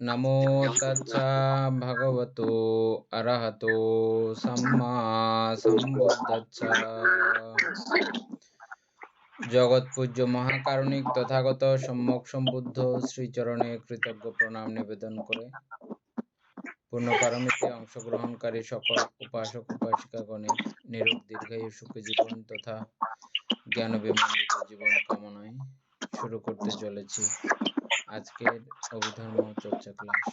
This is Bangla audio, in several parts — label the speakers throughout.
Speaker 1: নমো তচ্ছা ভগবতো অরহতো সম্মা সম্বুদ্ধচ্ছা জগৎ পূজ্য মহাকারণিক তথাগত সম্যক সম্বুদ্ধ শ্রীচরণে কৃতজ্ঞ প্রণাম নিবেদন করে। পূর্ণ পারমিতে অংশগ্রহণকারী সকল উপাসক উপাসিকাগণের নিরোগ দীর্ঘায়ু সুখী জীবন তথা জ্ঞান বিমণ্ডিত জীবন কামনায় শুরু করতে চলেছি। আজকের অভিধর্ম চর্চা ক্লাস।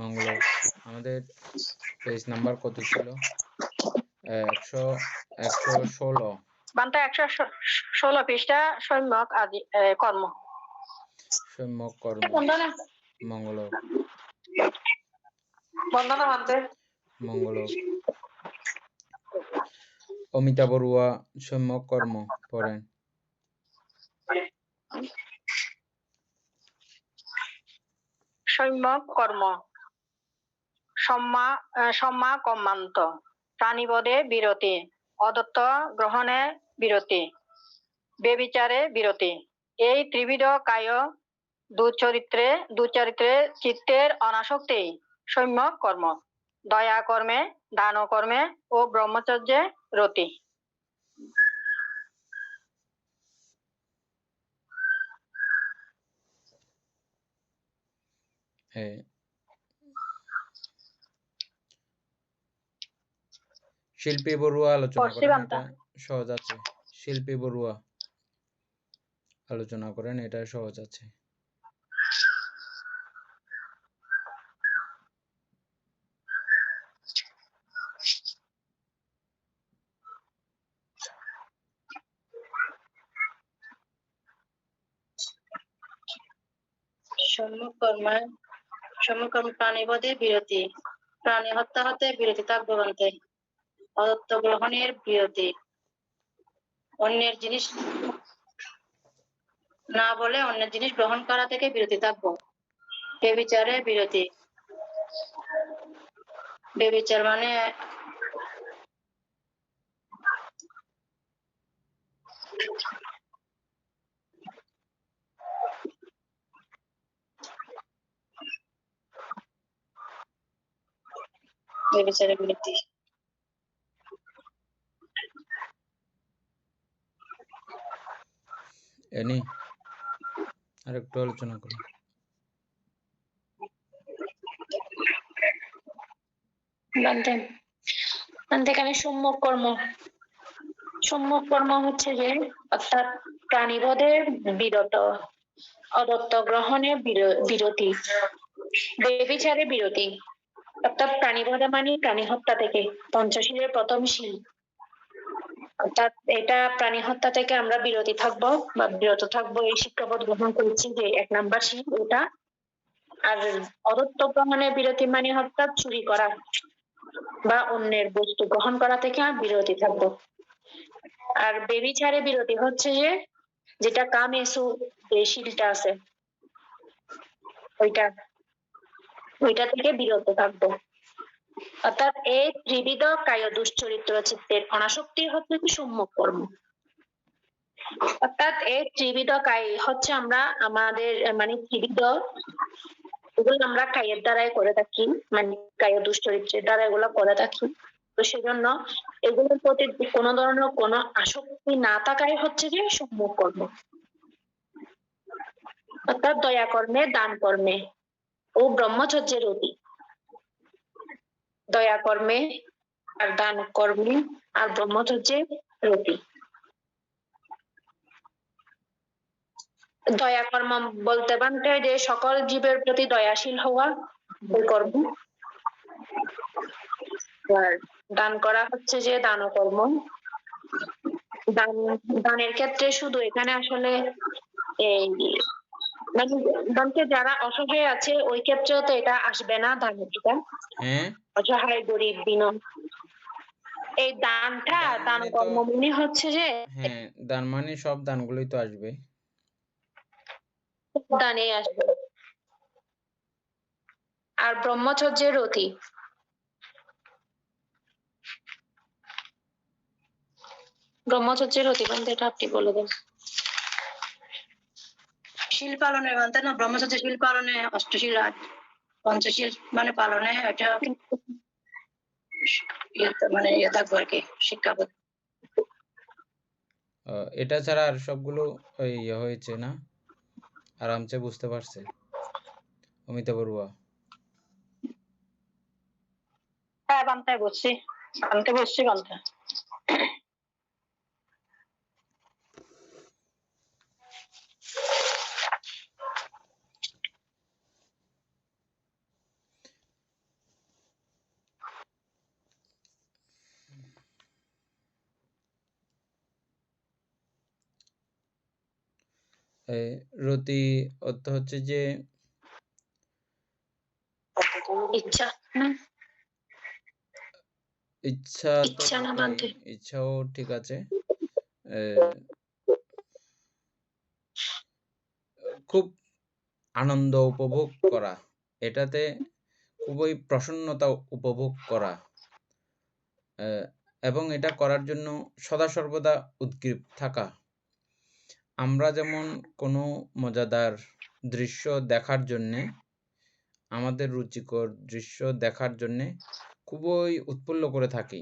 Speaker 1: মঙ্গল আমাদের পেজ নাম্বার কত ছিল? একশো একশো ষোলো।
Speaker 2: বান্তা একশো ষোলো পৃষ্ঠা সম্যক আদি কর্ম।
Speaker 1: সম্যক কর্ম।
Speaker 2: বন্দনা
Speaker 1: মঙ্গল
Speaker 2: বন্দনা বান্তে?
Speaker 1: মঙ্গল অমিতা বড়ুয়া সম্যক কর্ম পড়েন।
Speaker 2: সম্যক কর্ম। সম্মা কম্মান্ত প্রাণীবদে বিরতি। অদত্ত গ্রহণে বিরতি। বেবিচারে বিরতি। এই ত্রিবিধ কায় দুচরিত্রে দুচরিত্রে চিত্তের অনাসক্তি সম্যক কর্ম। দয়া কর্মে দান কর্মে ও ব্রহ্মচর্যে রতি।
Speaker 1: শিল্পী বড়ুয়া আলোচনা করেন এটা সহজ আছে। শিল্পী বড়ুয়া আলোচনা করেন এটা সহজ আছে।
Speaker 3: সম্মুখকর্ম সম্মুখকর্ম প্রাণীবধে বিরতি। প্রাণী হত্যা হতে বিরতি থাকবে বলতে। অদত্ত গ্রহণের বিরতি। অন্যের জিনিস না বলে অন্যের জিনিস গ্রহণ করা থেকে বিরতি থাকব। বেবিচারে বিরতি। বেবিচার মানে বেবিচারে বিরতি
Speaker 1: এনি আর একটু আলোচনা
Speaker 3: বানতে এখানে সম্যক কর্ম সম্যক কর্ম হচ্ছে যে, অর্থাৎ প্রাণীবধে বিরত, অদত্ত গ্রহণে বির- বিরতি বেবিচারে বিরতি। অর্থাৎ প্রাণীবধে মানে প্রাণী হত্যা থেকে পঞ্চশীলের প্রথম শীল। অর্থাৎ এটা প্রাণী হত্যা থেকে আমরা বিরতি থাকব, বা বিরত থাকব এই শিক্ষাবোধ গ্রহণ করেছি যে এক নাম্বার শীল, ওটা। আর অদত্ত গ্রহণে বিরতি মানে অর্থাৎ চুরি করা, বা অন্যের বস্তু গ্রহণ করা থেকে বিরতি থাকব। আর বেবিচারে বিরতি হচ্ছে যে, যেটা কাম এসু যে শিলটা আছে, ওইটা। ওইটা থেকে বিরত থাকব। অর্থাৎ এই ত্রিবিধ কায় দুশ্চরিত্র চিত্তের অনাসক্তি হচ্ছে কি সম্যক কর্ম অর্থাৎ এই ত্রিবিধ কায় হচ্ছে আমরা আমাদের মানে ত্রিবিধ এগুলো আমরা কায়ের দ্বারাই করে থাকি মানে কায় দুশ্চরিত্রের দ্বারা এগুলো করে থাকি। তো সেজন্য এগুলোর প্রতি কোনো ধরনের কোনো আসক্তি না থাকাই হচ্ছে যে সম্যক কর্ম অর্থাৎ দয়া কর্মে দান কর্মে ব্রহ্মচর্যের অতি। দয়া কর্মে আর দান কর্মে আর ব্রহ্মচর্যের রতি। দয়া কর্ম বলতে বানতে যে সকল জীবের প্রতি দয়াশীল হওয়া এই কর্ম। আর দান করা হচ্ছে যে দান কর্ম। দান, দানের ক্ষেত্রে শুধু এখানে আসলে এই মানে যারা অসহায় আছে ওই ক্ষেত্রেও তো এটা আসবে না এটা
Speaker 1: হ্যাঁ।
Speaker 3: অসহায় গরিব বিন। এই দানটা
Speaker 1: দান মানে
Speaker 3: কর্ম মনে হচ্ছে যে
Speaker 1: হ্যাঁ দান মানে সব দানগুলোই তো আসবে।
Speaker 3: দানে আসবে। আর ব্রহ্মচর্যের রতি ব্রহ্মচর্যের অতিবন্ধ এটা আপনি বলে দেন।
Speaker 2: শিল পালনে মানতে না? ব্রহ্মচর্য শিল পালনে অষ্টশীল আর পঞ্চশীল মানে পালনে এটা ইয়ে- মানে ইয়ে থাকব আর কি শিক্ষা
Speaker 1: আহ, এটা ছাড়া আর সবগুলো ইয়ে হয়েছে না? আরামসে বুঝতে পারছে? অমিতা বড়ুয়া।
Speaker 2: হ্যাঁ বানতে বসছি। বানতে বসছি বানতে
Speaker 1: রতি অর্থ হচ্ছে যে
Speaker 3: ইচ্ছা।
Speaker 1: ইচ্ছাও ঠিক আছে। খুব আনন্দ উপভোগ করা এটাতে খুবই প্রসন্নতা উপভোগ করা এবং এটা করার জন্য সদা সর্বদা উদ্গ্রীব থাকা। আমরা যেমন কোনো মজাদার দৃশ্য দেখার জন্যে, আমাদের রুচিকর দৃশ্য দেখার জন্যে খুবই উৎফুল্ল করে থাকি।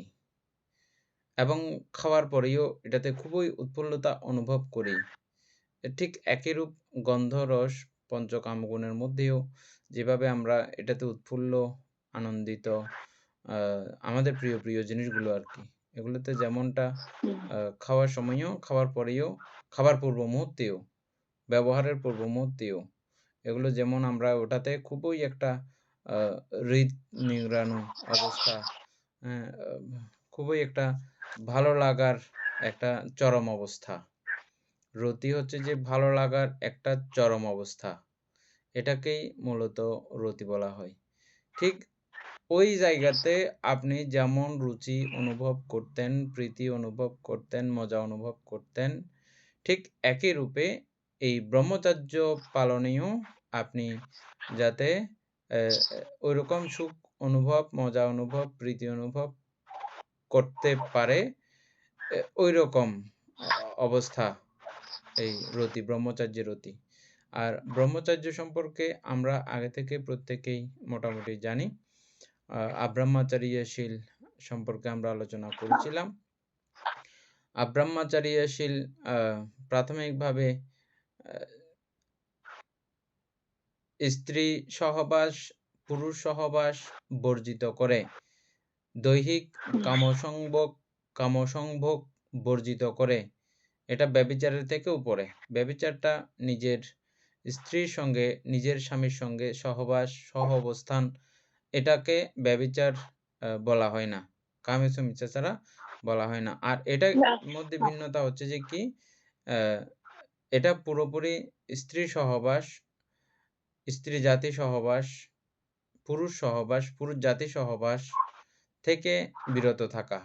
Speaker 1: এবং খাওয়ার পরেও এটাতে খুবই উৎফুল্লতা অনুভব করি। ঠিক একইরূপ গন্ধ, রস, পঞ্চকামগুণের মধ্যেও যেভাবে আমরা এটাতে উৎফুল্ল, আনন্দিত আমাদের প্রিয় প্রিয় জিনিসগুলো আর কি। এগুলোতে যেমনটা খাওয়ার সময়ও, খাওয়ার পরেও খাবার পূর্ব মুহূর্তেও, ব্যবহারের পূর্ব মুহূর্তেও। এগুলো যেমন আমরা ওটাতে খুবই একটা হৃদ নিংড়ানো অবস্থা খুবই একটা ভালো লাগার একটা চরম অবস্থা। রতি হচ্ছে যে ভালো লাগার একটা চরম অবস্থা। এটাকেই মূলত রতি বলা হয়। ঠিক ওই জায়গাতে আপনি যেমন রুচি অনুভব করতেন, প্রীতি অনুভব করতেন, মজা অনুভব করতেন ঠিক একই রূপে এই ব্রহ্মচর্য পালনেও আপনি যাতে ওই রকম সুখ অনুভব, মজা অনুভব, প্রীতি অনুভব করতে পারে ওই রকম অবস্থা এই রতি, ব্রহ্মচার্যের রতি। আর ব্রহ্মচার্য সম্পর্কে আমরা আগে থেকে প্রত্যেকেই মোটামুটি জানি। আব্রহ্মচারীয়শীল সম্পর্কে আমরা আলোচনা করেছিলাম। আব্রহ্মচারীয়শীল প্রাথমিকভাবে স্ত্রী সহবাস পুরুষ সহবাস বর্জিত করে। দৈহিক কামসংভোগ কামসংভোগ বর্জিত করে। এটা ব্যভিচারের থেকে উপরে। ব্যভিচারটা নিজের স্ত্রীর সঙ্গে নিজের স্বামীর সঙ্গে সহবাস সহ অবস্থান এটাকে ব্যভিচার আহ, বলা হয় না। কামেসু মিচ্ছাচারা বলা হয় না। আর এটার মধ্যে ভিন্নতা হচ্ছে যে কি এটা পুরোপুরি স্ত্রী সহবাস স্ত্রী জাতি সহবাস পুরুষ সহবাস পুরুষ জাতি সহবাস থেকে বিরত থাকা।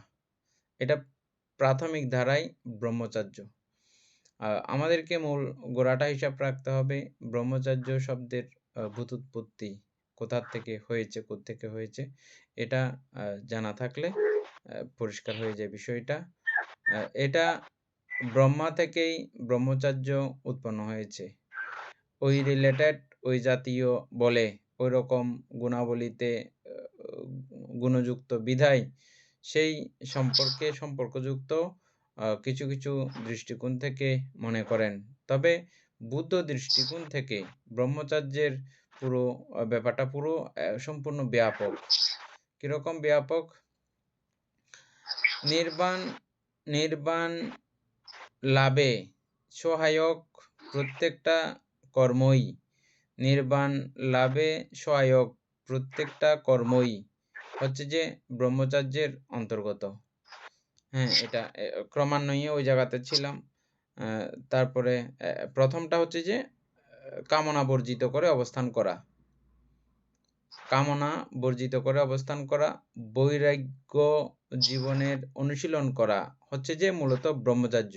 Speaker 1: এটা প্রাথমিক ধারায় ব্রহ্মচার্য। আহ, আমাদেরকে মূল গোড়াটা হিসাব রাখতে হবে ব্রহ্মচার্য শব্দের ভূতুৎপত্তি কোথার থেকে হয়েছে থেকে হয়েছে এটা আহ, জানা থাকলে পরিষ্কার হয়ে যায় বিষয়টা। এটা ব্রহ্মা থেকেই ব্রহ্মচার্য উৎপন্ন হয়েছে। ওই রিলেটেড ওই জাতীয় বলে ওই রকম গুণাবলীতে গুণযুক্ত বিধায় সেই সম্পর্কে সম্পর্কযুক্ত কিছু কিছু দৃষ্টিকোণ থেকে মনে করেন। তবে বুদ্ধ দৃষ্টিকোণ থেকে ব্রহ্মচার্যের পুরো ব্যাপারটা পুরো সম্পূর্ণ ব্যাপক। কীরকম ব্যাপক? নির্বাণ নির্বাণ লাভে সহায়ক প্রত্যেকটা কর্মই। নির্বাণ লাভে সহায়ক প্রত্যেকটা কর্মই হচ্ছে যে ব্রহ্মচার্যের অন্তর্গত। হ্যাঁ এটা ক্রমান্বয়ে ওই জায়গাতে ছিলাম। তারপরে প্রথমটা হচ্ছে যে, কামনা বর্জিত করে অবস্থান করা। কামনা বর্জিত করে অবস্থান করা, বৈরাগ্য জীবনের অনুশীলন করা হচ্ছে যে মূলত ব্রহ্মচার্য।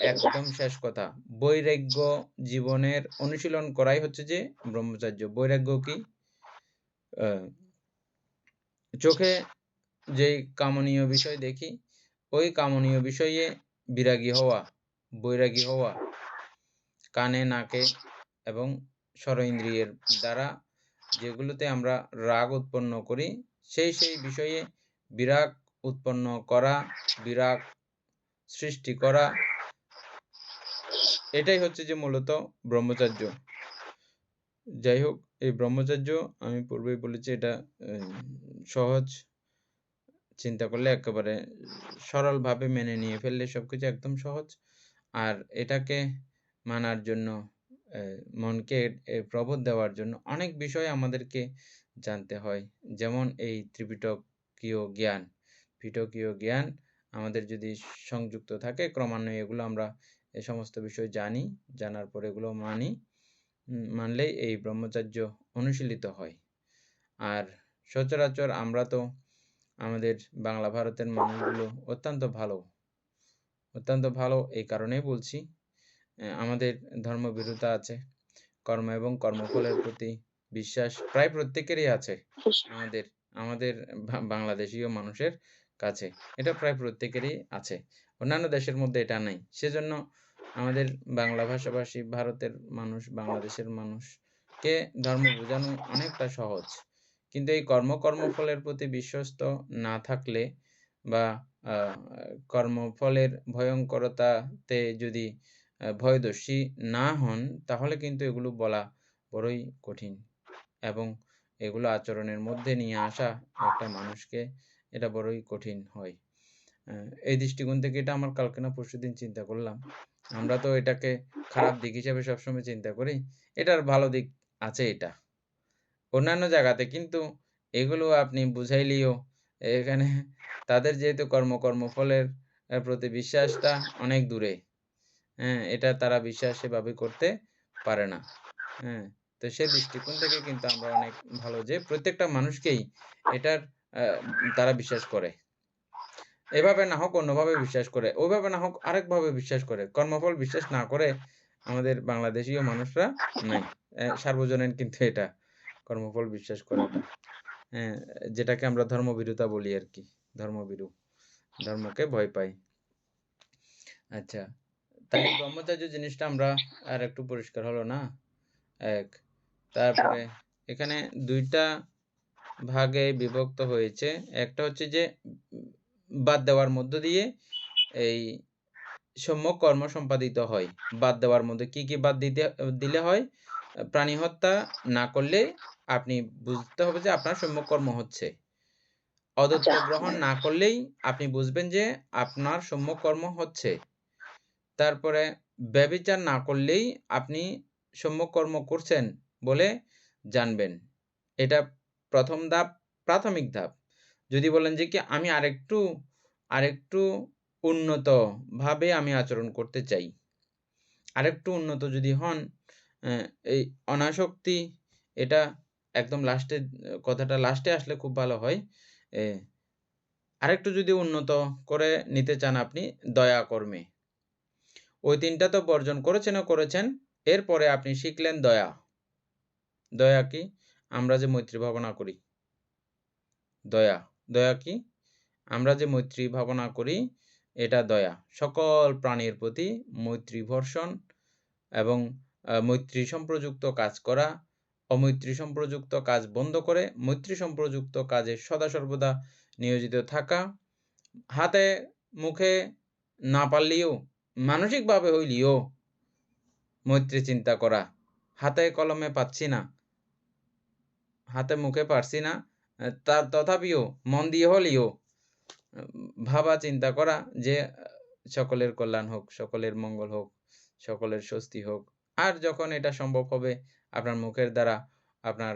Speaker 1: একদম শেষ কথা। বৈরাগ্য জীবনের অনুশীলন করাই হচ্ছে যে ব্রহ্মচার্য। বৈরাগ্য কি? চোখে যে কামনীয় বিষয় দেখি ওই কামনীয় বিষয়ে বিরাগী হওয়া বৈরাগী হওয়া কানে নাকে এবং স্বরেন্দ্রিয়ের দ্বারা যেগুলোতে আমরা রাগ উৎপন্ন করি সেই সেই বিষয়ে বিরাগ উৎপন্ন করা, বিরাগ সৃষ্টি করা। এটাই হচ্ছে যে মূলত ব্রহ্মচার্য। যাই হোক, এই ব্রহ্মচার্য আমি পূর্বেই বলেছি, এটা সহজ চিন্তা করলে একেবারে সরলভাবে মেনে নিয়ে ফেললে সবকিছু একদম সহজ। আর এটাকে মানার জন্য মনকে প্রবোধ দেওয়ার জন্য অনেক বিষয় আমাদেরকে জানতে হয়। যেমন এই ত্রিপিটকীয় জ্ঞান। পিটকীয় জ্ঞান আমাদের যদি সংযুক্ত থাকে ক্রমান্বয়ে এগুলো আমরা এই সমস্ত বিষয় জানি জানার পর এগুলো মানি মানলেই এই ব্রহ্মচার্য অনুশীলিত হয়। আর সচরাচর আমরা তো আমাদের বাংলা ভারতের মানুষগুলো অত্যন্ত ভালো অত্যন্ত ভালো এই কারণেই বলছি আমাদের ধর্মবিরুদ্ধা আছে কর্ম এবং কর্মফলের প্রতি বিশ্বাস প্রায় প্রত্যেকেরই আছে আমাদের আমাদের বাংলাদেশীয় মানুষের কাছে। এটা প্রায় প্রত্যেকেরই আছে। অন্যান্য দেশের মধ্যে এটা নেই। সেজন্য আমাদের বাংলা ভাষাভাষী ভারতের মানুষ, বাংলাদেশের মানুষকে ধর্ম বোঝানো অনেকটা সহজ। কিন্তু এই কর্ম কর্মফলের প্রতি বিশ্বস্ত না থাকলে বা কর্মফলের ভয়ঙ্করতাতে যদি ভয়দর্শী না হন, তাহলে কিন্তু এগুলো বলা বড়ই কঠিন। এবং এগুলো আচরণের মধ্যে নিয়ে আসা একটা মানুষকে এটা বড়ই কঠিন হয়। এই দৃষ্টিকোণ থেকে এটা আমার কালকে না পরশুদিন চিন্তা করলাম। আমরা তো এটাকে খারাপ দিক হিসাবে সবসময় চিন্তা করি। এটার ভালো দিক আছে এটা। অন্যান্য জায়গাতে কিন্তু এগুলো আপনি বুঝাইলেও এখানে তাদের যেহেতু কর্ম আহ, প্রতি বিশ্বাসটা অনেক দূরে। হ্যাঁ এটা তারা বিশ্বাস সেভাবে করতে পারে না। হ্যাঁ তো সেই দৃষ্টিকোণ থেকে কিন্তু আমরা অনেক ভালো যে প্রত্যেকটা মানুষকেই এটার তারা বিশ্বাস করে। এভাবে না হোক অন্যভাবে বিশ্বাস করে, ওইভাবে না হোক আরেকভাবে বিশ্বাস করে। কর্মফল বিশ্বাস না করে আমাদের বাংলাদেশীয় মানুষরা নাই। সার্বজনীন কিন্তু এটা, কর্মফল বিশ্বাস করাটা। যেটাকে আমরা ধর্মবিরুতা বলি আর কি ধর্মবিরু ধর্মকে ভয় পাই। আচ্ছা তাহলে ব্রহ্মচার্য জিনিসটা আমরা আর একটু পরিষ্কার হলো না? এক তারপরে এখানে দুইটা ভাগে বিভক্ত হয়েছে। একটা হচ্ছে যে বাদ দেওয়ার মধ্য দিয়ে এই সম্যক কর্ম সম্পাদিত হয়। বাদ দেওয়ার মধ্যে কি কি বাদ দিতে দিলে হয়? প্রাণী হত্যা না করলে আপনি বুঝতে হবে যে আপনার সম্যক কর্ম হচ্ছে। অদত্ত
Speaker 3: আচ্ছা।
Speaker 1: গ্রহণ না করলেই আপনি বুঝবেন যে আপনার সম্যক কর্ম হচ্ছে। তারপরে ব্যভিচার না করলেই আপনি সম্যক কর্ম করছেন। বলে জানবেন। এটা প্রথম ধাপ, প্রাথমিক ধাপ। যদি বলেন যে কি আমি আরেকটু আরেকটু উন্নত ভাবে আমি আচরণ করতে চাই, আরেকটু উন্নত যদি হন এই অনাসক্তি, এটা একদম লাস্টে কথাটা লাস্টে আসলে খুব ভালো হয়। আরেকটু যদি উন্নত করে নিতে চান আপনি, দয়া কর্মে। ওই তিনটা তো বর্জন করেছেন করেছেন, এরপরে আপনি শিখলেন দয়া। দয়া কি? আমরা যে মৈত্রী ভাবনা করি। দয়া। দয়া কি? আমরা যে মৈত্রী ভাবনা করি, এটা দয়া। সকল প্রাণীর প্রতি মৈত্রী ভর্ষণ এবং মৈত্রী সম্প্রযুক্ত কাজ করা, অমৈত্রী সম্প্রযুক্ত কাজ বন্ধ করে মৈত্রী সম্প্রযুক্ত কাজে সদা সর্বদা নিয়োজিত থাকা, হাতে মুখে না পারলেও, মানসিকভাবে হইলেও মৈত্রী চিন্তা করা, হাতে কলমে পাচ্ছি না হাতে মুখে পারছি না। তার তথাপিও মন দিয়ে হলেও ভাবা, চিন্তা করা যে সকলের কল্যাণ হোক, সকলের মঙ্গল হোক, সকলের স্বস্তি হোক, আর যখন এটা সম্ভব হবে, আপনার মুখের দ্বারা, আপনার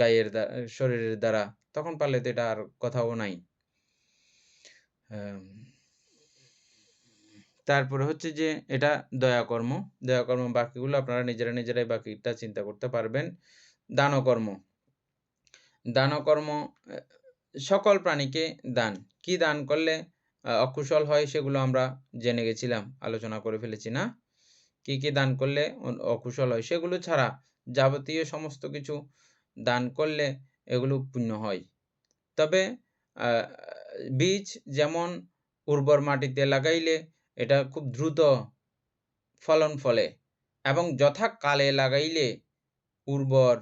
Speaker 1: গায়ের শরীরের দ্বারা, তখন পারলে তো এটা আর কথাও নাই। তারপরে হচ্ছে যে, এটা দয়াকর্ম দয়াকর্ম বাকিগুলো আপনারা নিজেরা নিজেরাই বাকিটা চিন্তা করতে পারবেন। দানকর্ম। দানকর্ম সকল প্রাণীকে দান। কি দান করলে অকুশল হয় সেগুলো আমরা জেনে গেছিলাম, আলোচনা করে ফেলেছি না? কি কি দান করলে অকুশল হয় সেগুলো ছাড়া যাবতীয় সমস্ত কিছু দান করলে এগুলো পুণ্য হয়। তবে বীজ যেমন উর্বর মাটিতে লাগাইলে এটা খুব দ্রুত ফলন ফলে এবং যথাকালে লাগাইলে উর্বর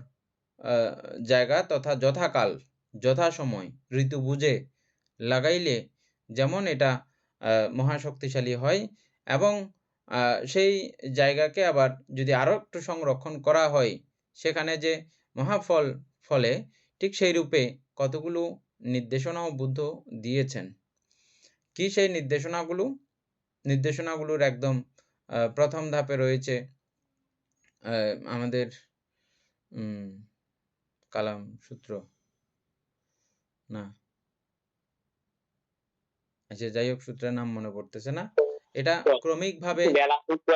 Speaker 1: জায়গা তথা যথাকাল, যথাসময় ঋতু বুঝে লাগাইলে যেমন এটা মহাশক্তিশালী হয় এবং সেই জায়গাকে আবার যদি আরও একটু সংরক্ষণ করা হয়, সেখানে যে মহাফল ফলে ঠিক সেই রূপে কতগুলো নির্দেশনাও বুদ্ধ দিয়েছেন। কি সেই নির্দেশনাগুলো? নির্দেশনাগুলোর একদম প্রথম ধাপে রয়েছে আমাদের কালাম সূত্র। না। আচ্ছা যাই হোক সূত্রের নাম মনে পড়তেছে না। এটা
Speaker 4: সূত্র।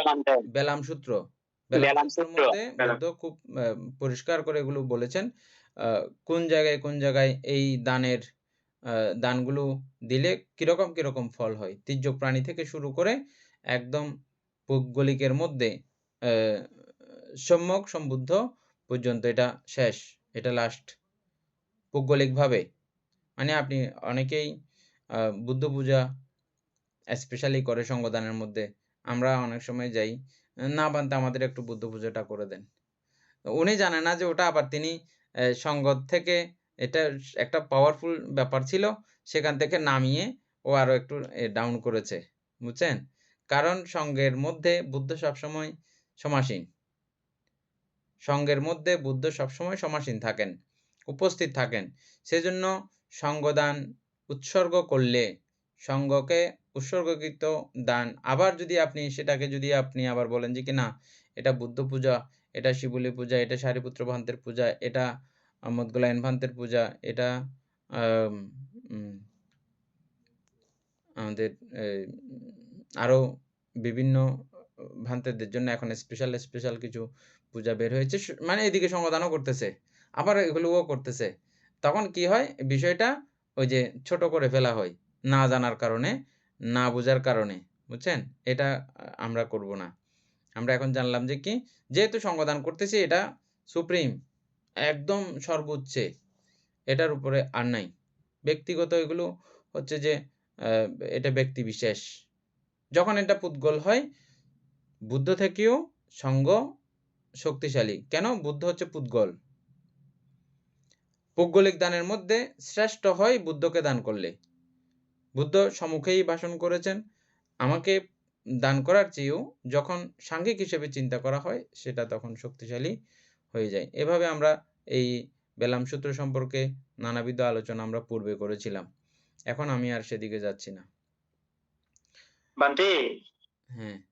Speaker 4: নামটা
Speaker 1: বেলাম সূত্র
Speaker 4: বেলাম
Speaker 1: বেলাম
Speaker 4: সূত্র,
Speaker 1: মধ্যে খুব পরিষ্কার করে এগুলো বলেছেন কোন জায়গায় কোন জায়গায় এই দানের দানগুলো দিলে কীরকম কীরকম ফল হয়? তির্যক প্রাণী থেকে শুরু করে একদম পৌগলিকের মধ্যে আহ, সম্যক সম্বুদ্ধ পর্যন্ত এটা শেষ। এটা লাস্ট পৌগলিকভাবে। মানে আপনি অনেকেই বুদ্ধ পূজা স্পেশালি করে সঙ্গদানের মধ্যে, আমরা অনেক সময় যাই, না বানতে আমাদের একটু বুদ্ধ পূজাটা করে দেন। উনি জানে না যে ওটা আবার তিনি সঙ্গত থেকে এটা একটা পাওয়ারফুল ব্যাপার ছিল, সেখান থেকে নামিয়ে ও আরও একটু ডাউন করেছে। বুঝছেন? কারণ সঙ্গের মধ্যে বুদ্ধ সবসময় সমাসীন। সঙ্গের মধ্যে বুদ্ধ সবসময় সমাসীন থাকেন উপস্থিত থাকেন। সেজন্য সঙ্গদান উৎসর্গ করলে সঙ্গকে উৎসর্গকৃত দান। আবার যদি আপনি সেটাকে যদি আপনি আবার বলেন যে কি না এটা বুদ্ধ পূজা এটা শিবলি পূজা এটা সারিপুত্র ভান্তের পূজা এটা মদগুলায়ন ভান্তের পূজা এটা আমাদের এই, আরও বিভিন্ন ভান্তেদের জন্য এখন স্পেশাল স্পেশাল কিছু পূজা বের হয়েছে মানে এদিকে সমাধানও করতেছে, আবার এগুলোও করতেছে। তখন কি হয়? বিষয়টা ওই যে ছোট করে ফেলা হয়, না জানার কারণে, না বোঝার কারণে, বুঝছেন? এটা আমরা করব না। আমরা এখন জানলাম যে কি, যেহেতু সঙ্গদান করতেছি, এটা সুপ্রিম, একদম সর্বোচ্চে, এটার উপরে আর নাই। ব্যক্তিগত এগুলো হচ্ছে যে এটা ব্যক্তি বিশেষ। যখন এটা পুদ্গল হয়, বুদ্ধ থেকেও সঙ্গ শক্তিশালী। কেন? বুদ্ধ হচ্ছে পুদ্গল। পৌগলিক দানের মধ্যে শ্রেষ্ঠ হয় বুদ্ধকে দান করলে। বুদ্ধ সম্মুখেই ভাষণ করেছেন আমাকে দান করার চেয়েও যখন সাংঘিক হিসেবে চিন্তা করা হয় সেটা তখন শক্তিশালী হয়ে যায়। এভাবে আমরা এই বেলাম সূত্র সম্পর্কে নানাবিধ আলোচনা আমরা পূর্বে করেছিলাম। এখন আমি আর সেদিকে যাচ্ছি না।
Speaker 4: বান্তে
Speaker 1: হ্যাঁ।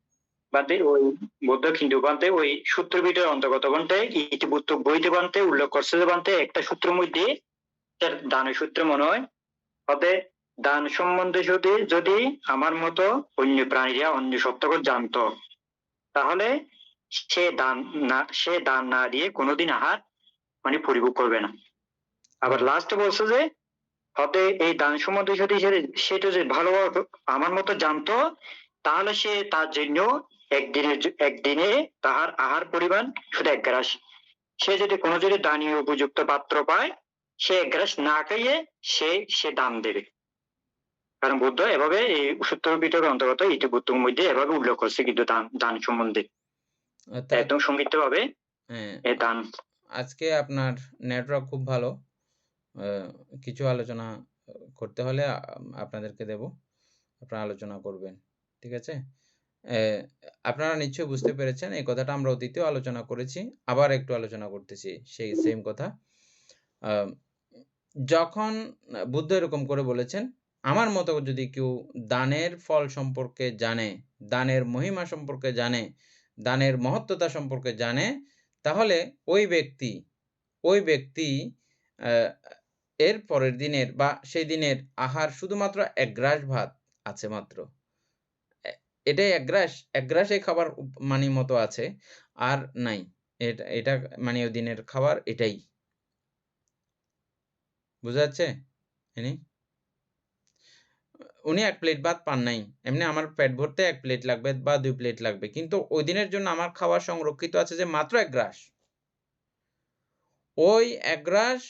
Speaker 4: বান্তে ওই বুদ্ধ কিন্তু বান্তে ওই সূত্র ভিতরে অন্তর্গত বান্তে ইতি বুদ্ধ বইতে বান্তে উল্লেখ করছে যে বান্তে একটা সূত্রের মধ্যে এর দানের সূত্র মনে হয় তবে দান সম্বন্ধে যদি যদি আমার মতো অন্য প্রাণীরা অন্য সপ্তাহ জানতো, তাহলে সে দান না, সে দান না দিয়ে কোনোদিন আহার মানে পরিভোগ করবে না। আবার লাস্টে বলছে যে হতে এই দান সম্বন্ধে যদি সেটা যে ভালোভাবে আমার মতো জানতো, তাহলে সে তার জন্য একদিনের একদিনে তাহার আহার পরিমাণ শুধু এক গ্রাস। সে যদি কোনো যদি দানীয় উপযুক্ত পাত্র পায় সে এক গ্রাস না খাইয়ে সে সে দান দেবে। কারণ বুদ্ধ এভাবে এই সূত্র পিঠকের অন্তর্গত ইতি বুদ্ধর মধ্যে এভাবে উল্লেখ করছে কিন্তু দান দান সম্বন্ধে। একদম সংক্ষিপ্ত ভাবে
Speaker 1: হ্যাঁ।
Speaker 4: এই দান।
Speaker 1: আজকে আপনার নেটওয়ার্ক খুব ভালো। কিছু আলোচনা করতে হলে আপনাদেরকে দেব। আপনারা আলোচনা করবেন। ঠিক আছে? আপনারা নিশ্চয়ই বুঝতে পেরেছেন এই কথাটা আমরা অতীতেও আলোচনা করেছি আবার একটু আলোচনা করতেছি সেই সেম কথা। আহ, যখন বুদ্ধ এরকম করে বলেছেন আমার মতো যদি কেউ দানের ফল সম্পর্কে জানে দানের মহিমা সম্পর্কে জানে দানের মহত্বতা সম্পর্কে জানে তাহলে ওই ব্যক্তি ওই ব্যক্তি আহ, এর পরের দিনের বা সেই দিনের আহার শুধুমাত্র এক গ্রাস ভাত আছে মাত্র। এটাই এক গ্রাস এক গ্রাস এই খাবার মানে মতো আছে, আর নাই। এটা এটা মানে ওই দিনের খাবার এটাই। বুঝা যাচ্ছে? এনি? উনি এক প্লেট ভাত পান নাই। এমনি আমার পেট ভরতে এক প্লেট লাগবে বা দুই প্লেট লাগবে। কিন্তু ওই দিনের জন্য আমার খাবার সংরক্ষিত আছে যে মাত্র এক গ্রাস। ওই এক গ্রাস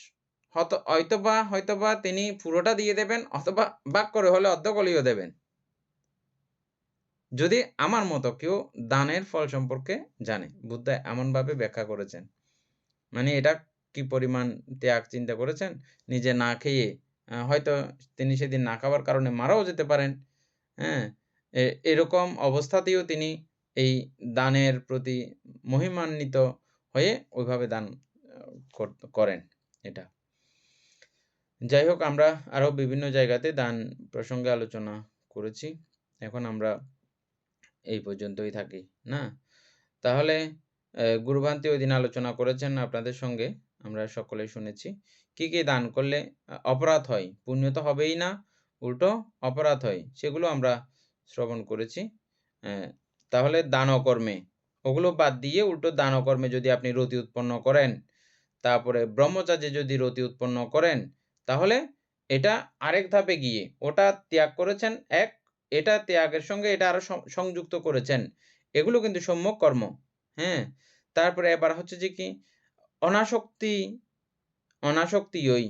Speaker 1: হয়তো হয়তোবা হয়তোবা তিনি পুরোটা দিয়ে দেবেন, অথবা বাক করে হলে অর্ধকলিও দেবেন। যদি আমার মতো কেউ দানের ফল সম্পর্কে জানে, বুদ্ধ এমনভাবে ব্যাখ্যা করেছেন। মানে এটা কি পরিমাণ ত্যাগ চিন্তা করেছেন? নিজে না খেয়ে হয়তো তিনি সেদিন না খাওয়ার কারণে মারাও যেতে পারেন। হ্যাঁ এরকম অবস্থাতেও তিনি এই দানের প্রতি মহিমান্বিত হয়ে ওইভাবে দান করেন এটা। যাই হোক, আমরা আরও বিভিন্ন জায়গাতে দান প্রসঙ্গে আলোচনা করেছি। এখন আমরা এই পর্যন্তই থাকি, না? তাহলে গুরুভান্তি ওই দিন আলোচনা করেছেন আপনাদের সঙ্গে, আমরা সকলে শুনেছি। কি কি দান করলে অপরাধ হয়? পুণ্য তো হবেই না, উল্টো অপরাধ হয়, সেগুলো আমরা শ্রবণ করেছি। তাহলে দান কর্মে ওগুলো বাদ দিয়ে উল্টো দান কর্মে যদি আপনি রতি উৎপন্ন করেন, তারপরে ব্রহ্মচার্যে যদি রতি উৎপন্ন করেন, তাহলে এটা আরেক ধাপে গিয়ে, ওটা ত্যাগ করেছেন এক এটা ত্যাগের সঙ্গে এটা আরও সংযুক্ত করেছেন। এগুলো কিন্তু সম্যক কর্ম হ্যাঁ? তারপরে এবার হচ্ছে যে কি? অনাসক্তি অনাসক্তি ওই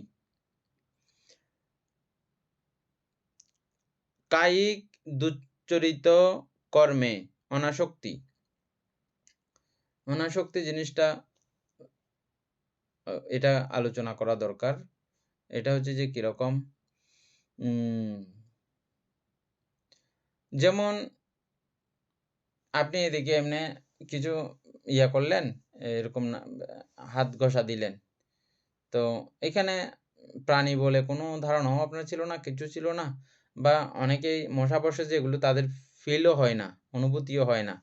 Speaker 1: কায়িক দুশ্চরিত কর্মে অনাসক্তি। অনাসক্তি জিনিসটা এটা আলোচনা করা দরকার। এটা হচ্ছে যে কীরকম? উম, যেমন আপনি এদিকে এমনি কিছু ইয়া করলেন, এরকম হাত ঘষা দিলেন। তো এখানে প্রাণী বলে কোনো ধারণাও আপনার ছিল না, কিছু ছিল না, বা অনেকেই মশা বসে যেগুলো তাদের ফিলও হয় না, অনুভূতিও হয় না।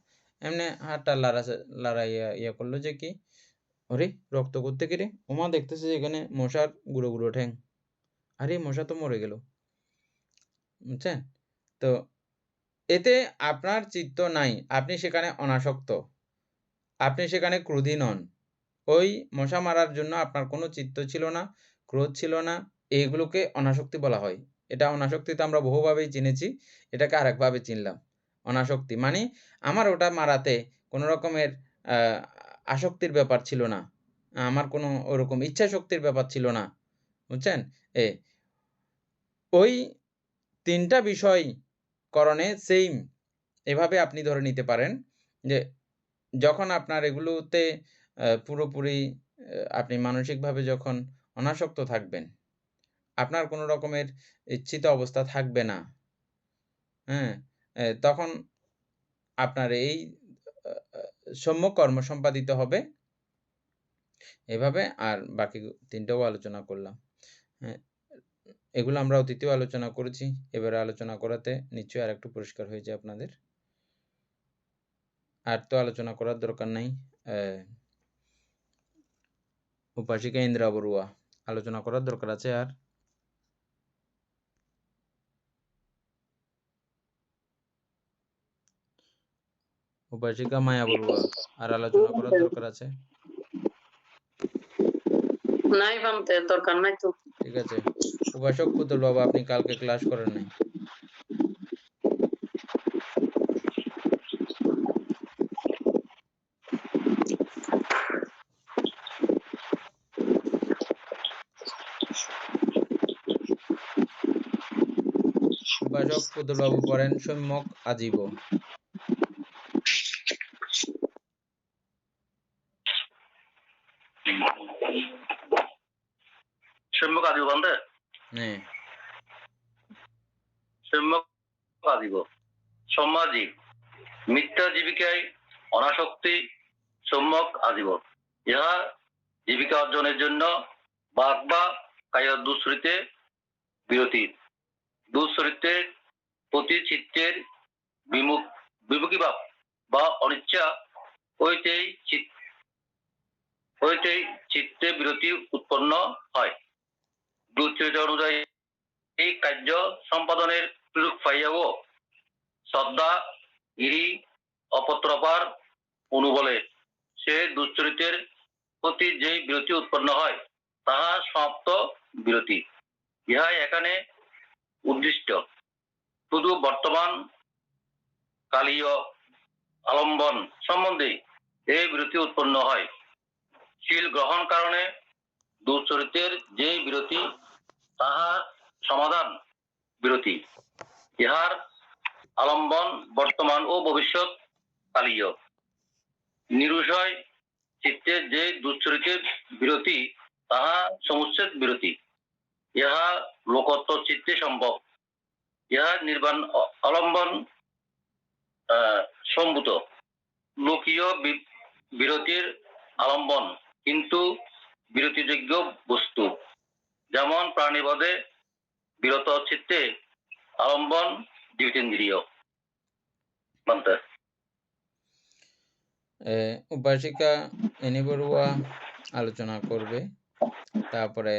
Speaker 1: এমনি হাতটা লাড়া লাড়াইয়া ইয়া করল যে কি আরে রক্ত করতে রে ওমা দেখতেছে যে এখানে মশার গুঁড়ো গুঁড়ো ঠ্যাং। আরে, মশা তো মরে গেল। বুঝছেন? তো এতে আপনার চিত্ত নাই, আপনি সেখানে অনাসক্ত। আপনি সেখানে ক্রোধী নন। ওই মশা মারার জন্য আপনার কোনো চিত্ত ছিল না, ক্রোধ ছিল না এইগুলোকে অনাসক্তি বলা হয়। এটা অনাসক্তি তো আমরা বহুভাবেই চিনেছি, এটাকে আরেকভাবে চিনলাম। অনাসক্তি মানে আমার ওটা মারাতে কোনো রকমের আসক্তির ব্যাপার ছিল না। আমার কোনো ওরকম ইচ্ছা শক্তির ব্যাপার ছিল না। বুঝছেন? এ, ওই তিনটা বিষয় করণে সেম এভাবে আপনি ধরে নিতে পারেন যে যখন আপনার এগুলোতে পুরোপুরি আপনি মানসিকভাবে যখন অনাসক্ত থাকবেন, আপনার কোনো রকমের ইচ্ছিত অবস্থা থাকবে না। হ্যাঁ তখন আপনার এই সম্যক কর্ম সম্পাদিত হবে। এভাবে আর বাকি তিনটাও আলোচনা করলাম। হ্যাঁ এগুলো আমরা অতীতেও আলোচনা করেছি। এবারে আলোচনা করাতে নিশ্চয়ই আর একটু পরিষ্কার হয়েছে আপনাদের। আর তো আলোচনা করার দরকার নাই। উপাসিকা ইন্দ্রা বড়ুয়া, আলোচনা করার দরকার আছে আর। উপাসিকা মায়া বড়ুয়া, আর আলোচনা করার দরকার আছে।
Speaker 5: নাই বামতে দরকার নাই তো।
Speaker 1: আছে। উপাসক পুতুল বাবা, আপনি কালকে ক্লাস করেন নাই। উপাসক পুতুল বাবু পড়েন সম্যক আজীব
Speaker 6: সম্যক আদিব বন্ধে
Speaker 1: হ্যাঁ
Speaker 6: সম্যক আদিব সমাজিক মিথ্যা জীবিকায় অনাসক্তি সম্যক আজীব ইহা জীবিকা অর্জনের জন্য বাঘ বা কায়া দুশ্রিতে বিরতি দুশ্রিতের প্রতি চিত্তের বিমুখ বিমুখী বা অনিচ্ছা হইতেই চিত হইতেই চিত্তে বিরতি উৎপন্ন হয়। দুশ্রিত অনুযায়ী এই কার্য সম্পাদনের সুযোগ পাইয়াও শ্রদ্ধা গিরি অপত্রপার অনুবলে সে দুশ্চরিতের প্রতি যেই বিরতি উৎপন্ন হয়, তাহা সমাপ্ত বিরতি। ইহা এখানে উদ্দিষ্ট। শুধু বর্তমান কালীয় আলম্বন সম্বন্ধে এই বিরতি উৎপন্ন হয়। শীল গ্রহণ কারণে দুশ্চরিত্রের যে বিরতি, তাহা সমাধান বিরতি। ইহার আলম্বন বর্তমান ও ভবিষ্যৎ কালীয়। নিরুষয় চিত্তে যে দুশ্চরিত্রের বিরতি তাহা সমুচ্ছেদ বিরতি। ইহা লোকত্ব চিত্তে সম্ভব। ইহা নির্বাণ অ- অবলম্বন আহ, সম্ভূত। লোকীয় বিরতির আলম্বন কিন্তু বিরতিযোগ্য বস্তু। যেমন প্রাণীবধে বিরত চিত্তে আলম্বন জীবিতেন্দ্রিয়। মানতে
Speaker 1: এ, উপাসিকা এনি বড়ুয়া আলোচনা করবে। তারপরে